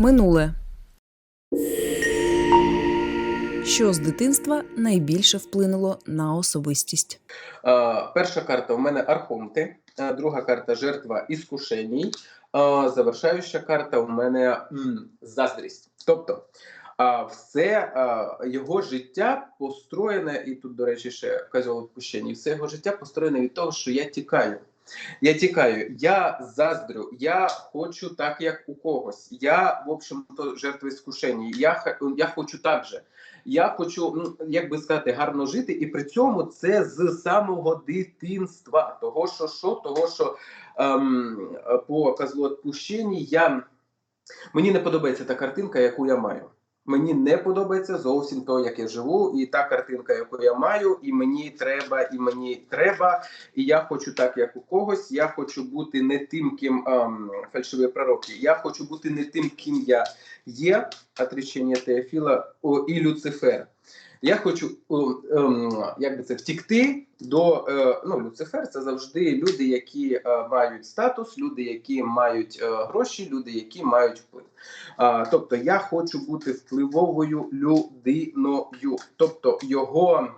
Минуле. Що з дитинства найбільше вплинуло на особистість? Е, Перша карта у мене Архонти, е, друга карта жертва іскушеній, е, завершаюча карта у мене заздрість. Тобто а, все а, його життя построєне, і тут, до речі, ще козьол відпущення, все його життя построєне від того, що я тікаю. Я тікаю, я заздрю, я хочу так, як у когось. Я, в общем-то, жертва іскушення. Я, я хочу так же. Я хочу, ну як би сказати, гарно жити, і при цьому це з самого дитинства. Того, що що, того, що ем, по козлоотпущенні я мені не подобається та картинка, яку я маю. Мені не подобається зовсім то, як я живу, і та картинка, яку я маю, і мені треба, і мені треба. І я хочу так, як у когось. Я хочу бути не тим, ким ем, фальшиві пророки. Я хочу бути не тим, ким я є. Отречення Теофіла о, і Люцифер. Я хочу ем, як би це втікти до е, ну, Люцифер. Це завжди люди, які е, мають статус, люди, які мають е, гроші, люди, які мають вплив. Тобто я хочу бути впливовою людиною. Тобто його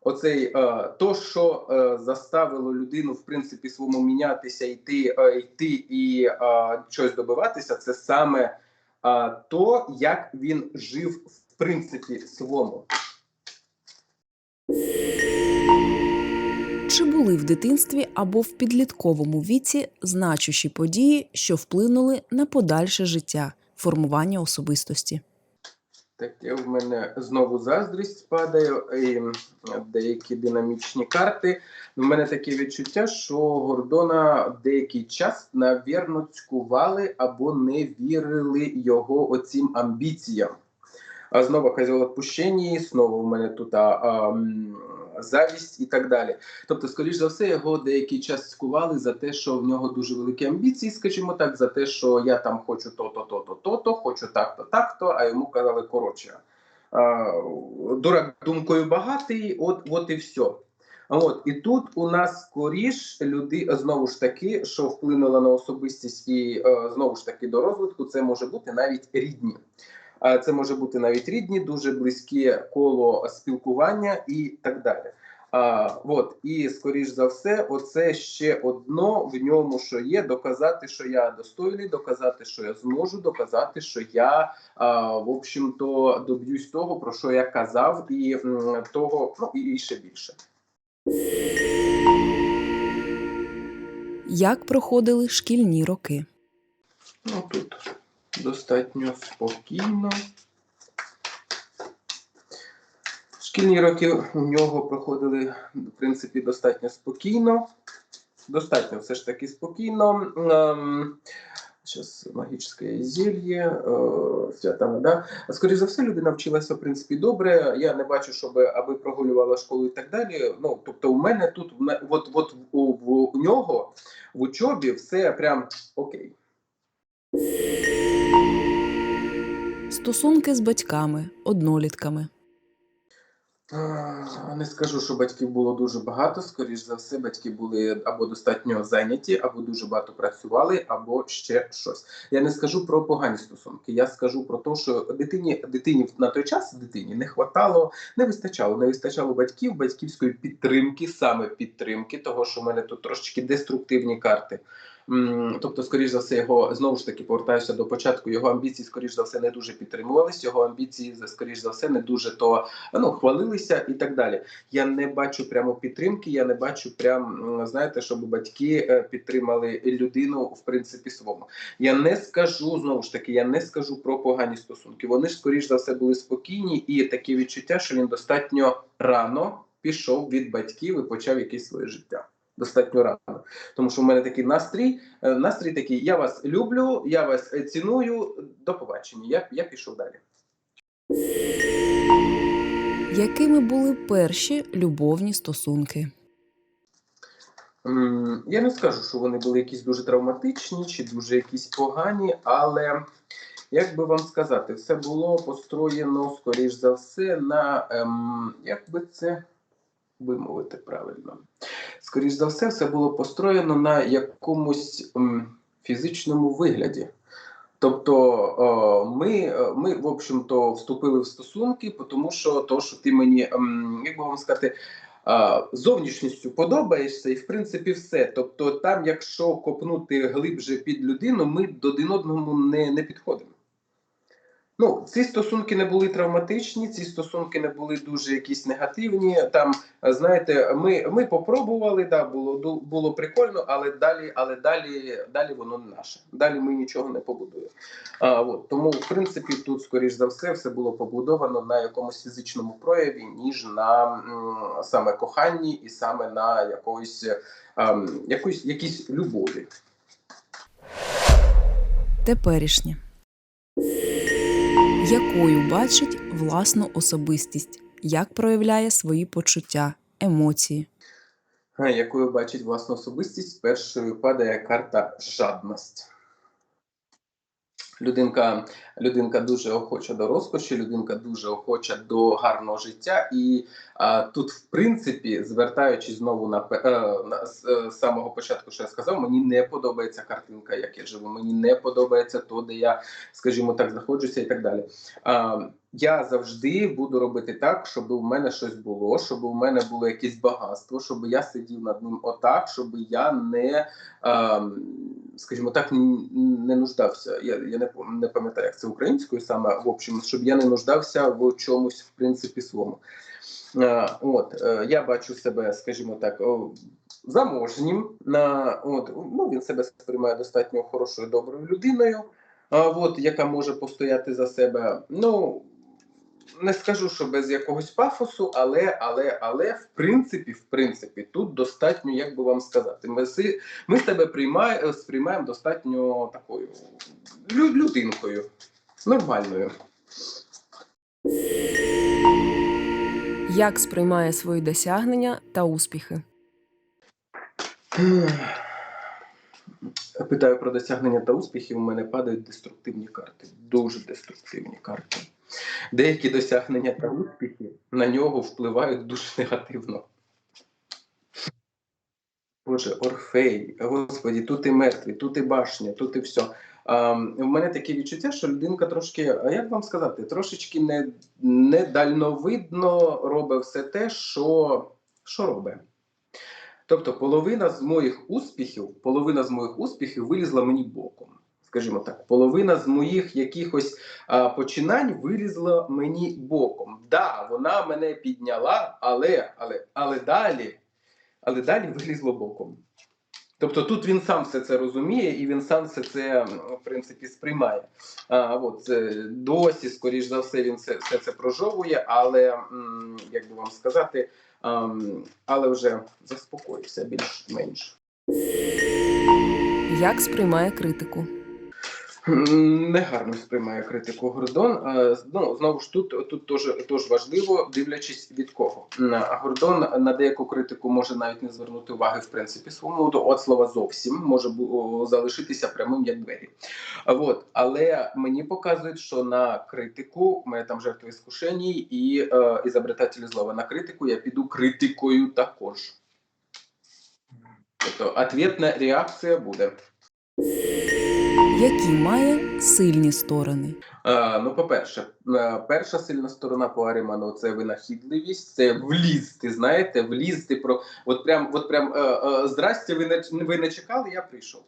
оцей то, що заставило людину в принципі своєму мінятися, йти, йти і щось добиватися, це саме то, як він жив в принципі своєму. Чи були в дитинстві або в підлітковому віці значущі події, що вплинули на подальше життя, формування особистості? Таке в мене знову заздрість падає, і деякі динамічні карти. У мене таке відчуття, що Гордона деякий час, навірно, цькували або не вірили його оцім амбіціям. А знову козел відпущення, знову в мене тут а, а, завість і так далі. Тобто, скоріш за все, його деякий час цькували за те, що в нього дуже великі амбіції, скажімо так, за те, що я там хочу то-то, то-то, то-то, хочу так-то, так-то, а йому казали коротше. Дурак думкою багатий, от, от і все. От і тут у нас скоріш люди знову ж таки, що вплинуло на особистість і е, знову ж таки до розвитку, це може бути навіть рідні. А Це може бути навіть рідні, дуже близьке коло спілкування і так далі. А, от і скоріш за все, оце ще одно в ньому, що є, доказати, що я достойний, доказати, що я зможу, доказати, що я а, в общем-то доб'юсь того, про що я казав, і м, того, ну і, і ще більше. Як проходили шкільні роки? Ну тут достатньо спокійно. Шкільні роки у нього проходили, в принципі, достатньо спокійно. Достатньо все ж таки спокійно. Ем, Зараз магічне зелье, е, свята вода. Скоріше за все, людина вчилася в принципі добре. Я не бачу, щоб аби прогулювала школу і так далі. Ну тобто, у мене тут от, от у, у нього в учобі все прям окей. Стосунки з батьками, однолітками. Не скажу, що батьків було дуже багато. Скоріш за все, батьки були або достатньо зайняті, або дуже багато працювали, або ще щось. Я не скажу про погані стосунки. Я скажу про те, що дитині дитині на той час дитині не хватало, не вистачало, не вистачало батьків, батьківської підтримки, саме підтримки, того що в мене тут трошечки деструктивні карти. Тобто, скоріш за все, його знову ж таки повертаюся до початку. Його амбіції, скоріш за все, не дуже підтримувались. Його амбіції, скоріш за все, не дуже то ну, хвалилися і так далі. Я не бачу прямо підтримки, я не бачу прям, знаєте, щоб батьки е, підтримали людину в принципі своєму. Я не скажу знову ж таки, я не скажу про погані стосунки. Вони ж скоріш за все були спокійні, і таке відчуття, що він достатньо рано пішов від батьків і почав якесь своє життя. Достатньо рано, тому що в мене такий настрій. е, Настрій такий: я вас люблю, я вас е, ціную. До побачення. Я, я пішов далі. Якими були перші любовні стосунки? Я не скажу, що вони були якісь дуже травматичні чи дуже якісь погані, але як би вам сказати, все було построєно, скоріш за все, на ем, як би це вимовити правильно. Скоріш за все, все було построєно на якомусь фізичному вигляді. Тобто ми, е, ми, в общем-то, вступили в стосунки, тому що то, що ти мені, як би вам сказати, зовнішністю подобаєшся, і в принципі все. Тобто, там, якщо копнути глибше під людину, ми до один одному не, не підходимо. Ну, ці стосунки не були травматичні, ці стосунки не були дуже якісь негативні. Там, знаєте, ми, ми попробували, да, було було прикольно, але далі, але далі, далі воно не наше. Далі ми нічого не побудуємо. А, от, тому, в принципі, тут, скоріш за все, все було побудовано на якомусь фізичному прояві, ніж на м, саме коханні і саме на якоїсь, ем, якоїсь якійсь любові. Теперішнє. Якою бачить власну особистість, як проявляє свої почуття, емоції. Якою бачить власну особистість, першою падає карта жадність. Людинка, людинка дуже охоча до розкоші, людинка дуже охоча до гарного життя, і а, тут, в принципі, звертаючись знову на, е, на з е, самого початку, що я сказав, мені не подобається картинка, як я живу. Мені не подобається то, де я, скажімо так, знаходжуся, і так далі. А, я завжди буду робити так, щоб у мене щось було, щоб у мене було якесь багатство, щоб я сидів над ним отак, щоб я не, ем, скажімо так, не нуждався. Я, я не, не пам'ятаю, як це українською саме в общем, щоб я не нуждався в чомусь в принципі своєму. Е, от е, я бачу себе, скажімо так, заможнім. От ну він себе сприймає достатньо хорошою, доброю людиною. От яка може постояти за себе. Ну не скажу, що без якогось пафосу, але, але, але в принципі, в принципі, тут достатньо, як би вам сказати, ми, си- ми себе приймає, сприймаємо достатньо такою людинкою, нормальною. Як сприймає свої досягнення та успіхи. Питаю про досягнення та успіхів. У мене падають деструктивні карти, дуже деструктивні карти. Деякі досягнення та успіхи на нього впливають дуже негативно. Боже, Орфей, Господі, тут і мертві, тут і башня, тут і все. В мене таке відчуття, що людинка трошки, а як вам сказати, трошечки не, недальновидно робить все те, що, що робить. Тобто, половина з моїх успіхів, половина з моїх успіхів вилізла мені боком. Скажімо так, половина з моїх якихось а, починань вилізла мені боком. Да, вона мене підняла, але, але, але далі, але далі вилізло боком. Тобто тут він сам все це розуміє і він сам все це в принципі сприймає. А, от, досі, скоріш за все, він все, все це прожовує, але як би вам сказати, але вже заспокоївся більш-менш. Як сприймає критику. Негарно сприймає критику Гордон. Е, Ну знову ж тут тут теж, теж важливо, дивлячись від кого. Гордон на деяку критику може навіть не звернути уваги в принципі своєму до от слова зовсім може залишитися прямим як двері. От, але мені показують, що на критику мене там жертви іскушені і е, ізобретателі злова. На критику я піду критикою також. Тобто, ответна реакція буде. Які має сильні сторони. А, ну, по-перше, е, перша сильна сторона по Аріману це винахідливість, це влізти, знаєте, влізти про от прям, от прям е, е, здрасте, ви не, ви не чекали, я прийшов.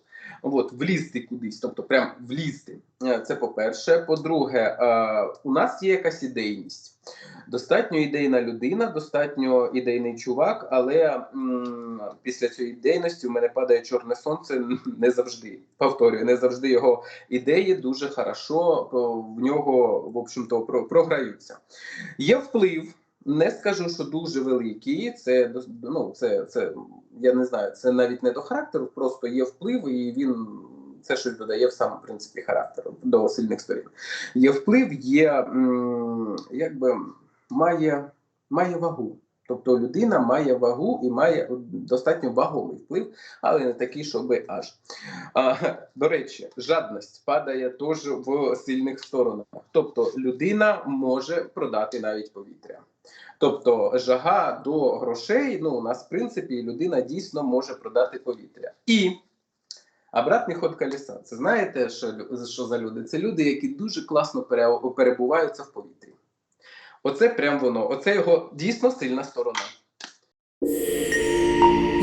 От, влізти кудись, тобто прям влізти. Е, Це по-перше. По-друге, е, у нас є якась ідейність. Достатньо ідейна людина, достатньо ідейний чувак, але після цієї ідейності у мене падає чорне сонце не завжди. Повторюю, не завжди його ідеї дуже хорошо в нього, в общем-то, про- програються. Є вплив. Не скажу, що дуже великий. Це ну, це, це я не знаю, це навіть не до характеру, просто є вплив, і він це щось додає в сам принципі характеру до сильних сторін. Є вплив, є якби має, має вагу. Тобто людина має вагу і має достатньо вагомий вплив, але не такий, щоб аж. А, до речі, жадність падає теж в сильних сторонах. Тобто людина може продати навіть повітря. Тобто жага до грошей, ну у нас в принципі людина дійсно може продати повітря. І Обратний ход колеса. Це знаєте, що, що за люди? Це люди, які дуже класно пере- перебуваються в повітрі. Оце прям воно. Оце його дійсно сильна сторона.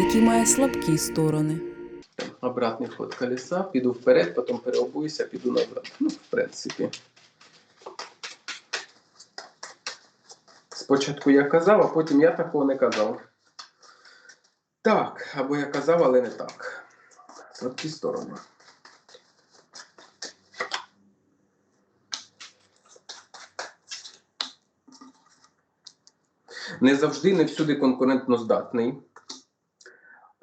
Який має слабкі сторони. Обратний ход колеса, піду вперед, потім переобуюся, піду назад. Ну, в принципі. Спочатку я казав, а потім я такого не казав. Так, або я казав, але не так. Слабкі сторони. Не завжди, не всюди конкурентно здатний.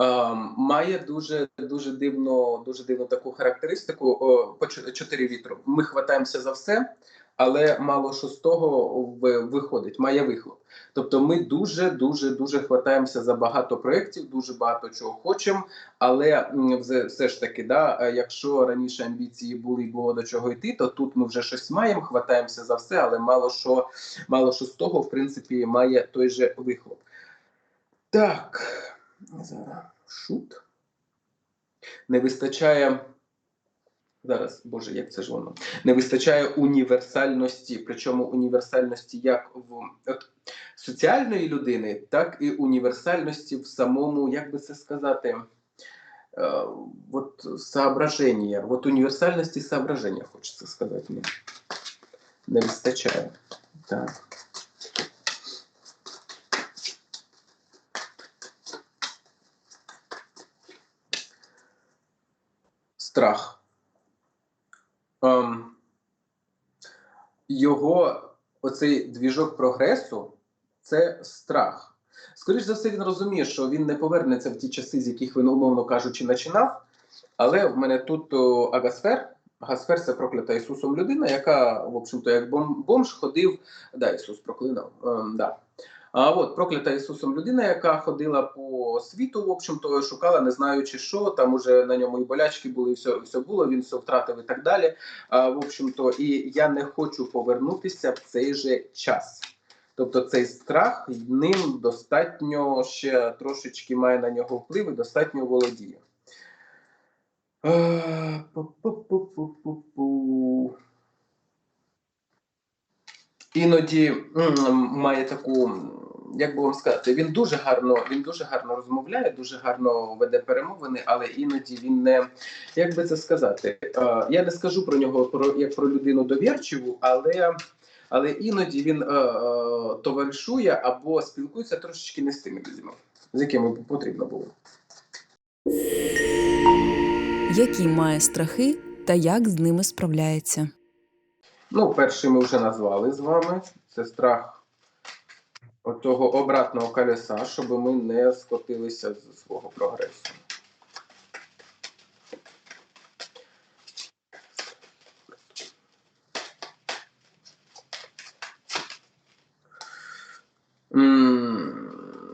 Е, має дуже дуже дивно, дуже дивну таку характеристику. По чо- чотири вітру. Ми хватаємося за все, але мало що з того виходить, має вихлоп. Тобто, ми дуже дуже дуже хватаємося за багато проєктів, дуже багато чого хочемо. Але все, ж таки, да, е, якщо раніше амбіції були і було до чого йти, то тут ми вже щось маємо, хватаємося за все, але мало що, мало що з того, в принципі, має той же вихлоп. Так. Зараз шут. Не вистачає. Зараз, Боже, як це ж воно? Не вистачає універсальності, причому універсальності як в от, соціальної людини, так і універсальності в самому, як би це сказати, е, от соображення, от універсальності соображення, хочеться сказати. Ні. Не вистачає. Так. страх. Ем, його оцей двіжок прогресу це страх. Скоріше за все, він розуміє, що він не повернеться в ті часи, з яких він, умовно кажучи, починав. Але в мене тут о, Агасфер. Агасфер це проклята Ісусом людина, яка, в общем-то, як бомж ходив. Да, Ісус проклинав. Ем, да. А от проклята Ісусом людина, яка ходила по світу, в общем-то, шукала, не знаючи що, там уже на ньому і болячки були, і все, все було, він все втратив і так далі. А, в общем-то, і я не хочу повернутися в цей же час. Тобто цей страх ним достатньо ще трошечки має на нього вплив і достатньо володіє. Іноді має таку, як би вам сказати, він дуже гарно, він дуже гарно розмовляє, дуже гарно веде перемовини, але іноді він не як би це сказати. Е, я не скажу про нього про як про людину довірчиву, але, але іноді він е, е, товаришує або спілкується трошечки не з тими людьми, з якими потрібно було. Які має страхи та як з ними справляється. Ну, перший ми вже назвали з вами. Це страх оцього обратного колеса, щоб ми не скотилися з свого прогресу.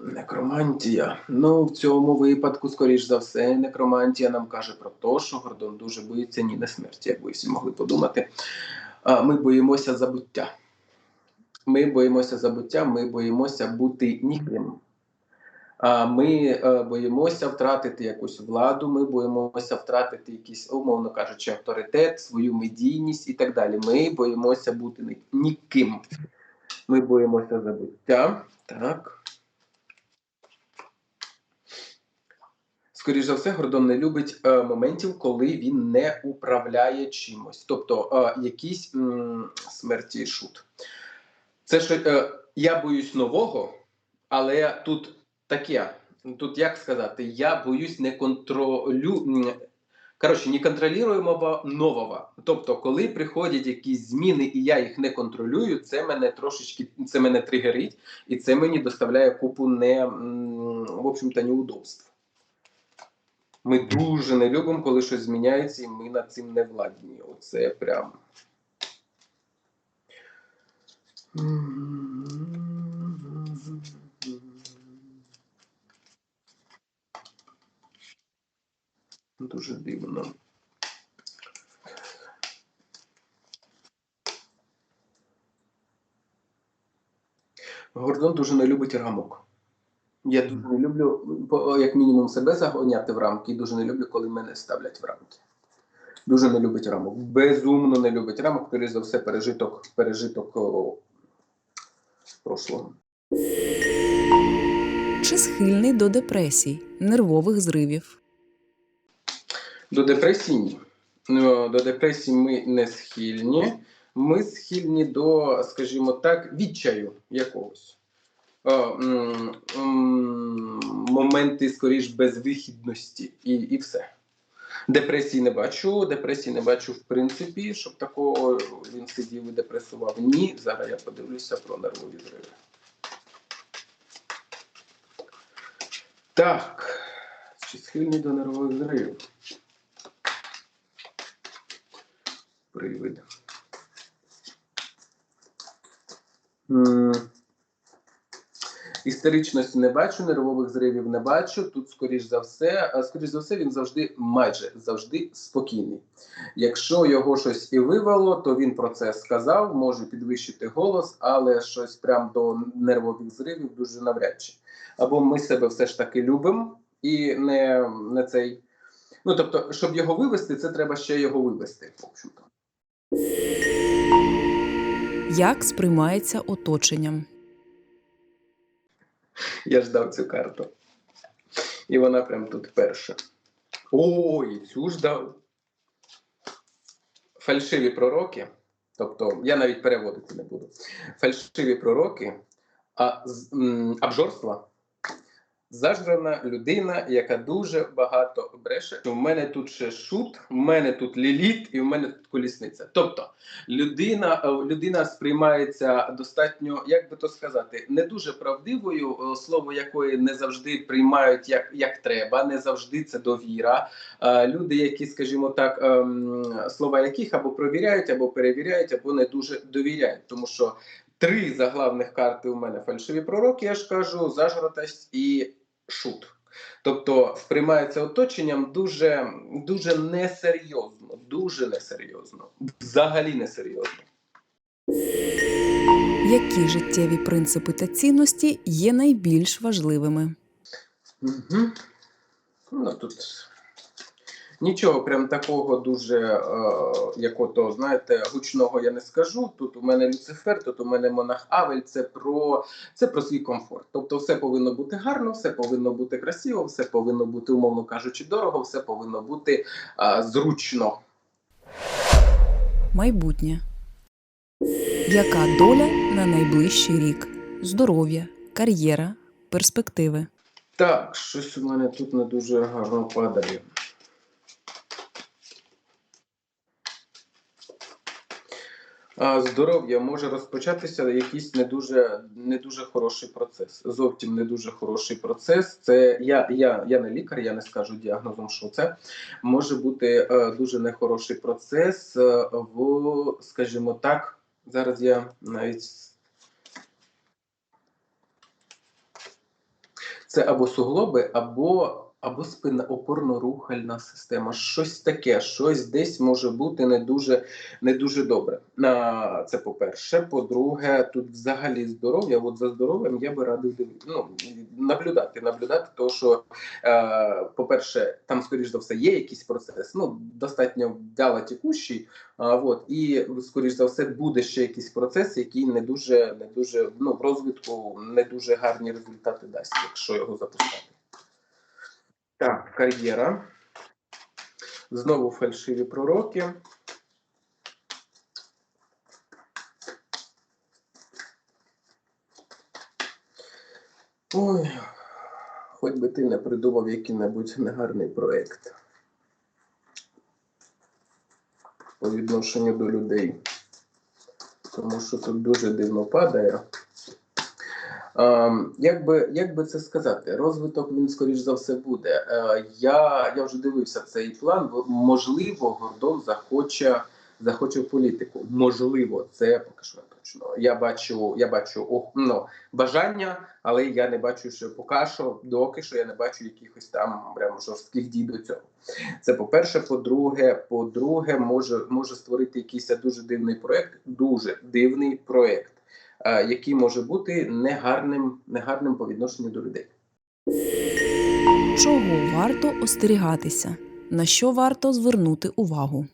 Некромантія. Ну, в цьому випадку, скоріш за все, некромантія нам каже про те, що Гордон дуже боїться ніде смерті, як ви всі могли подумати. Ми боїмося забуття. Ми боїмося забуття, ми боїмося бути ніким. Ми е, боїмося втратити якусь владу, ми боїмося втратити якийсь, умовно кажучи, авторитет, свою медійність і так далі. Ми боїмося бути ніким. Ми боїмося забуття. Так. Скоріше за все, Гордон не любить е, моментів, коли він не управляє чимось. Тобто е, якісь м, смерті шут. Це що е, я боюсь нового, але тут таке. Тут як сказати, я боюсь не контролю. Коротше, неконтролюємого нового. Тобто, коли приходять якісь зміни і я їх не контролюю, це мене трошечки це мене тригерить, і це мені доставляє купу не в общем-то неудобств. Ми дуже не любимо, коли щось зміняється, і ми над цим не владні. Оце прям. Дуже дивно. Гордон дуже не любить рамок. Я дуже не люблю, як мінімум, себе загоняти в рамки, і дуже не люблю, коли мене ставлять в рамки. Дуже не любить рамок. Безумно не любить рамок, скоріш за все, пережиток, пережиток о, прошлого. Чи схильний до депресій, нервових зривів? До депресії ні. До депресії ми не схильні. Ми схильні до, скажімо так, відчаю якогось. Моменти, скоріш, безвихідності і, і все. Депресії не бачу. Депресії не бачу в принципі, щоб такого він сидів і депресував. Ні, зараз я подивлюся про нервові зриви. Так. Чи схильний до нервових зривів? Привид. Істеричності не бачу, нервових зривів не бачу. Тут, скоріш за все, скоріш за все, він завжди майже завжди спокійний. Якщо його щось і вивело, то він про це сказав, може підвищити голос, але щось прям до нервових зривів дуже навряд чи. Або ми себе все ж таки любимо і не, не цей. Ну тобто, щоб його вивести, це треба ще його вивести. В общем-то. Як сприймається оточенням? Я ждав цю карту. І вона прям тут перша. Ой, цю ждав. Фальшиві пророки. Тобто, я навіть переводити не буду. Фальшиві пророки, а м, обжорства. Зажрана людина, яка дуже багато бреше. У мене тут ще шут, у мене тут ліліт і у мене тут колісниця. Тобто людина, е, людина сприймається достатньо, як би то сказати, не дуже правдивою, е, слово якої не завжди приймають як, як треба, не завжди це довіра. Е, Люди, які, скажімо так, ем, слова яких або провіряють, або перевіряють, або не дуже довіряють, тому що. Три заглавних карти у мене фальшиві пророки, я ж кажу, зажратость і шут. Тобто сприймається оточенням дуже, дуже несерйозно, дуже несерйозно, взагалі несерйозно. Які життєві принципи та цінності є найбільш важливими? Угу. Ну тут нічого прям такого дуже, е, як ото, знаєте, гучного я не скажу. Тут у мене Люцифер, тут у мене монах Авель. Це про, це про свій комфорт. Тобто, все повинно бути гарно, все повинно бути красиво, все повинно бути, умовно кажучи, дорого, все повинно бути е, зручно. Майбутнє. Яка доля на найближчий рік? Здоров'я, кар'єра, перспективи. Так, щось у мене тут не дуже гарно падає. Здоров'я може розпочатися якийсь не дуже, не дуже хороший процес. Зовсім не дуже хороший процес. Це я, я, я не лікар, я не скажу діагнозом, що це може бути е, дуже нехороший процес е, в, скажімо так, зараз я навіть це або суглоби, або, або спина опорно-рухальна система. Щось таке, щось десь може бути не дуже, не дуже добре. Це по-перше. По-друге, тут взагалі здоров'я. От за здоров'ям я би радив. Ну, наблюдати, наблюдати, тому що, е, по-перше, там, скоріш за все, є якийсь процес, ну, достатньо вдало текущий. А, от, і, скоріш за все, буде ще якийсь процес, який не дуже, не дуже ну, в розвитку не дуже гарні результати дасть, якщо його запускати. Так, кар'єра. Знову фальшиві пророки. Ой, хоч би ти не придумав який-небудь негарний проєкт по відношенню до людей. Тому що тут дуже дивно падає. Ем, як, би, як би це сказати, розвиток він, скоріш за все, буде. Е, я, я вже дивився цей план. Можливо, Гордон захоче, захоче в політику. Можливо, це поки що точно. Я бачу, я бачу о, ну, бажання, але я не бачу, що поки що, доки що я не бачу якихось там прямо жорстких дій до цього. Це по-перше, по-друге, по-друге, може, може створити якийсь дуже дивний проект, дуже дивний проект, який може бути негарним, негарним по відношенню до людей. Чого варто остерігатися? На що варто звернути увагу?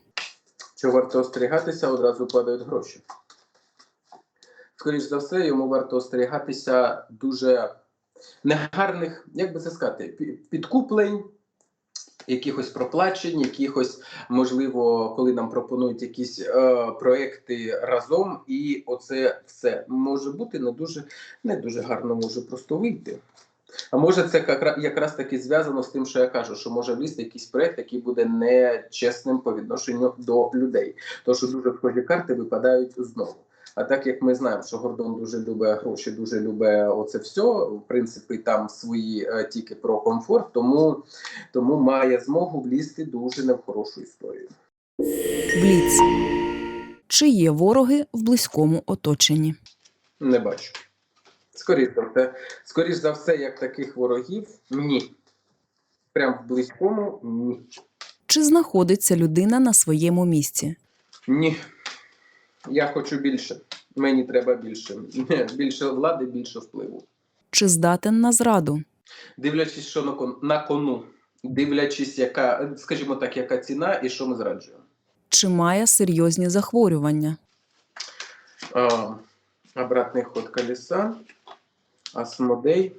Що варто остерігатися, одразу падають гроші. Скоріше за все, йому варто остерігатися дуже негарних, як би це сказати, підкуплень, якихось проплачень, якихось, можливо, коли нам пропонують якісь е, проекти разом, і оце все може бути не дуже, не дуже гарно може просто вийти. А може, це якра- якраз таки зв'язано з тим, що я кажу, що може влізти якийсь проект, який буде нечесним по відношенню до людей. Що дуже схожі карти випадають знову. А так як ми знаємо, що Гордон дуже любить гроші, дуже любить оце все, в принципі, там свої е, тільки про комфорт, тому, тому має змогу влізти дуже не в хорошу історію. Бліц. Чи є вороги в близькому оточенні? Не бачу. Скоріш за все, скоріш за все, як таких ворогів, ні. Прям в близькому ні. Чи знаходиться людина на своєму місці? Ні. Я хочу більше. Мені треба більше. Більше влади, більше впливу. Чи здатен на зраду? Дивлячись, що на, кон, на кону, дивлячись, яка, скажімо так, яка ціна і що ми зраджуємо. Чи має серйозні захворювання? А, обратний ход колеса, Асмодей.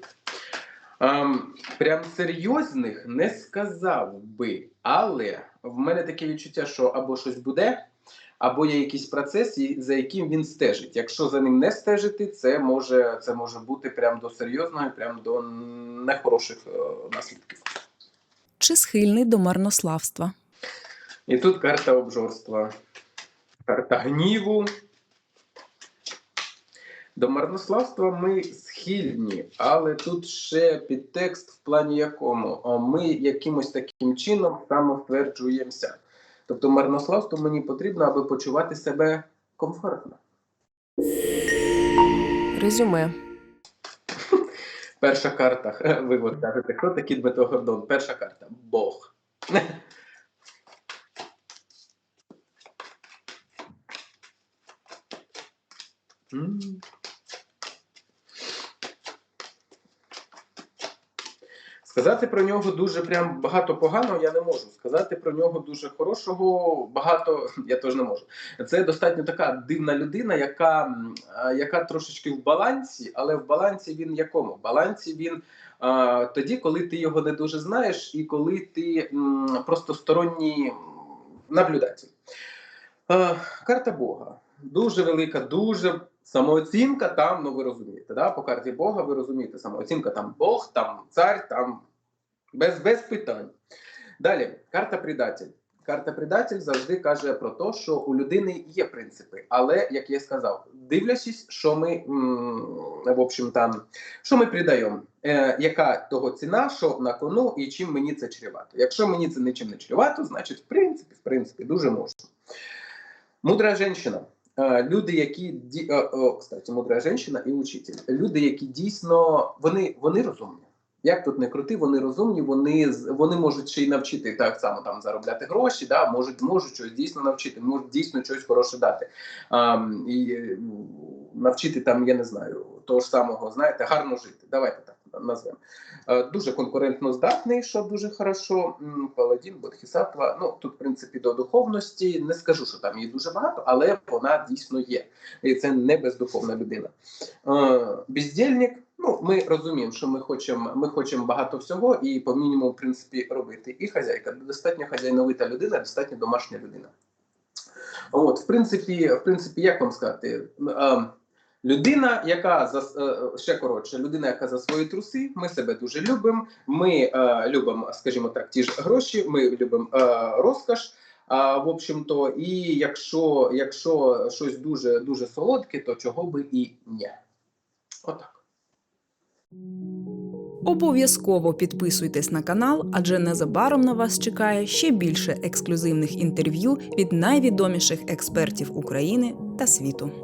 А, прям серйозних не сказав би, але в мене таке відчуття, що або щось буде, або є якийсь процес, за яким він стежить. Якщо за ним не стежити, це може, це може бути прям до серйозного, і прям до нехороших е, наслідків. Чи схильний до марнославства? І тут карта обжорства, карта гніву. До марнославства ми схильні, але тут ще підтекст в плані якому ми якимось таким чином самостверджуємося. Тобто марнославство мені потрібно, аби почувати себе комфортно. Резюме. Перша карта, ви от кажете, хто такий Дмитро Гордон? Перша карта Бог. М. Сказати про нього дуже прям багато поганого я не можу. Сказати про нього дуже хорошого багато я теж не можу. Це достатньо така дивна людина, яка, яка трошечки в балансі, але в балансі він якому? В балансі він а, тоді, коли ти його не дуже знаєш, і коли ти м, просто сторонній наблюдатель. А, карта Бога. Дуже велика, дуже самооцінка там, ну ви розумієте, да? по карті Бога ви розумієте, самооцінка там Бог, там цар, там без, без питань. Далі, карта предатель. Карта предатель завжди каже про те, що у людини є принципи, але як я сказав, дивлячись, що ми в общем там, що ми придаємо, е, яка того ціна, що на кону і чим мені це чревато. Якщо мені це нічим не чревато, значить, в принципі, в принципі, дуже можна. Мудра жінка. Е, Люди, які ді... е, о, кстати, мудра жінка і учитель. Люди, які дійсно вони, вони розумні. Як тут не крути, вони розумні, вони вони можуть ще й навчити так само там заробляти гроші, да, можуть, можуть щось дійсно навчити, можуть дійсно щось хороше дати. А, і е, навчити там, я не знаю, того ж самого, знаєте, гарно жити. Давайте так назвемо. Е, Дуже конкурентно здатний, що дуже хорошо. Паладін, Бодхісаттва. Ну тут, в принципі, до духовності не скажу, що там її дуже багато, але вона дійсно є. І це не бездуховна людина. Е, Бездільник. Ну, ми розуміємо, що ми хочемо, ми хочемо багато всього і по мінімуму, в принципі, робити. І хазяйка достатньо хазяйновита людина, достатньо домашня людина. От, в принципі, в принципі, як вам сказати, е, людина, яка за е, ще коротше, людина, яка за свої труси, ми себе дуже любимо. Ми е, любимо, скажімо так, ті ж гроші, ми любимо е, розкош. А, в общем-то, і якщо, якщо щось дуже дуже солодке, то чого би і ні. Отак. Обов'язково підписуйтесь на канал, адже незабаром на вас чекає ще більше ексклюзивних інтерв'ю від найвідоміших експертів України та світу.